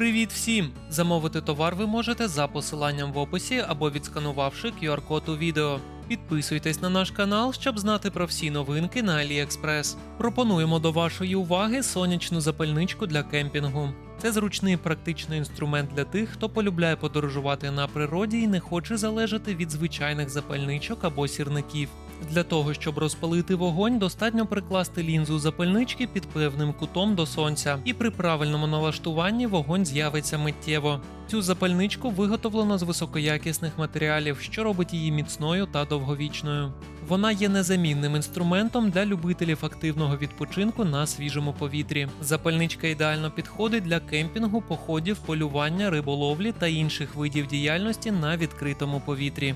Привіт всім! Замовити товар ви можете за посиланням в описі або відсканувавши QR-код у відео. Підписуйтесь на наш канал, щоб знати про всі новинки на AliExpress. Пропонуємо до вашої уваги сонячну запальничку для кемпінгу. Це зручний практичний інструмент для тих, хто полюбляє подорожувати на природі і не хоче залежати від звичайних запальничок або сірників. Для того, щоб розпалити вогонь, достатньо прикласти лінзу запальнички під певним кутом до сонця, і при правильному налаштуванні вогонь з'явиться миттєво. Цю запальничку виготовлено з високоякісних матеріалів, що робить її міцною та довговічною. Вона є незамінним інструментом для любителів активного відпочинку на свіжому повітрі. Запальничка ідеально підходить для кемпінгу, походів, полювання, риболовлі та інших видів діяльності на відкритому повітрі.